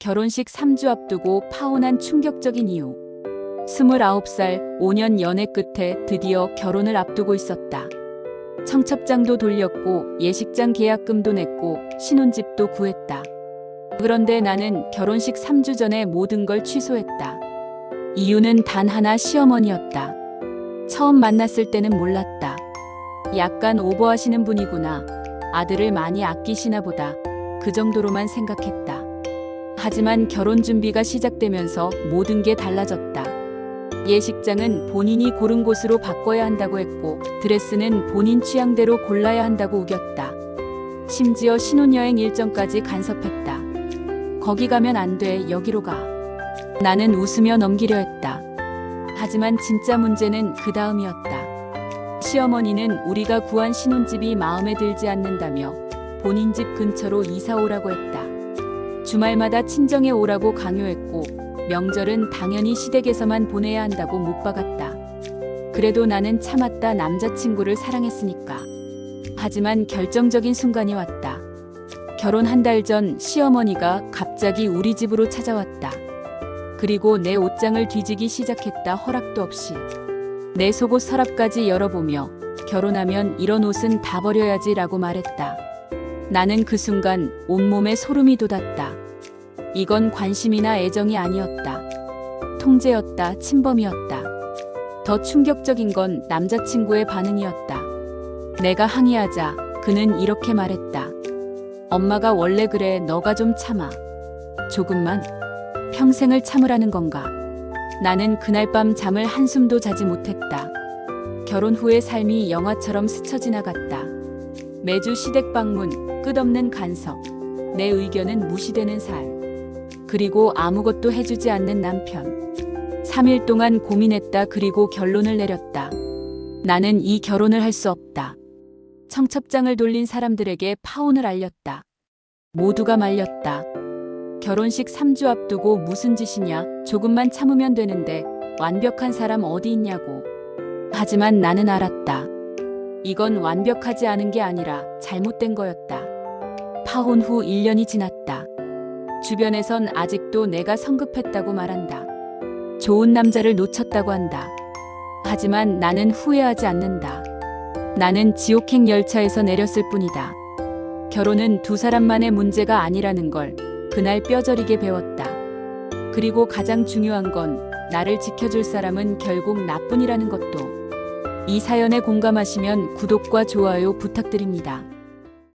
결혼식 3주 앞두고 파혼한 충격적인 이유. 29살 5년 연애 끝에 드디어 결혼을 앞두고 있었다. 청첩장도 돌렸고 예식장 계약금도 냈고 신혼집도 구했다. 그런데 나는 결혼식 3주 전에 모든 걸 취소했다. 이유는 단 하나 시어머니였다. 처음 만났을 때는 몰랐다. 약간 오버하시는 분이구나. 아들을 많이 아끼시나 보다. 그 정도로만 생각했다. 하지만 결혼 준비가 시작되면서 모든 게 달라졌다. 예식장은 본인이 고른 곳으로 바꿔야 한다고 했고, 드레스는 본인 취향대로 골라야 한다고 우겼다. 심지어 신혼여행 일정까지 간섭했다. 거기 가면 안 돼, 여기로 가. 나는 웃으며 넘기려 했다. 하지만 진짜 문제는 그 다음이었다. 시어머니는 우리가 구한 신혼집이 마음에 들지 않는다며 본인 집 근처로 이사 오라고 했다. 주말마다 친정에 오라고 강요했고 명절은 당연히 시댁에서만 보내야 한다고 못 박았다. 그래도 나는 참았다 남자친구를 사랑했으니까. 하지만 결정적인 순간이 왔다. 결혼 한 달 전 시어머니가 갑자기 우리 집으로 찾아왔다. 그리고 내 옷장을 뒤지기 시작했다 허락도 없이. 내 속옷 서랍까지 열어보며 결혼하면 이런 옷은 다 버려야지 라고 말했다. 나는 그 순간 온몸에 소름이 돋았다. 이건 관심이나 애정이 아니었다. 통제였다, 침범이었다. 더 충격적인 건 남자친구의 반응이었다. 내가 항의하자 그는 이렇게 말했다. 엄마가 원래 그래, 너가 좀 참아. 조금만. 평생을 참으라는 건가? 나는 그날 밤 잠을 한숨도 자지 못했다. 결혼 후의 삶이 영화처럼 스쳐 지나갔다. 매주 시댁 방문, 끝없는 간섭, 내 의견은 무시되는 살. 그리고 아무것도 해주지 않는 남편. 3일 동안 고민했다 그리고 결론을 내렸다. 나는 이 결혼을 할 수 없다. 청첩장을 돌린 사람들에게 파혼을 알렸다. 모두가 말렸다. 결혼식 3주 앞두고 무슨 짓이냐, 조금만 참으면 되는데, 완벽한 사람 어디 있냐고. 하지만 나는 알았다. 이건 완벽하지 않은 게 아니라 잘못된 거였다. 파혼 후 1년이 지났다. 주변에선 아직도 내가 성급했다고 말한다. 좋은 남자를 놓쳤다고 한다. 하지만 나는 후회하지 않는다. 나는 지옥행 열차에서 내렸을 뿐이다. 결혼은 두 사람만의 문제가 아니라는 걸 그날 뼈저리게 배웠다. 그리고 가장 중요한 건 나를 지켜줄 사람은 결국 나뿐이라는 것도. 이 사연에 공감하시면 구독과 좋아요 부탁드립니다.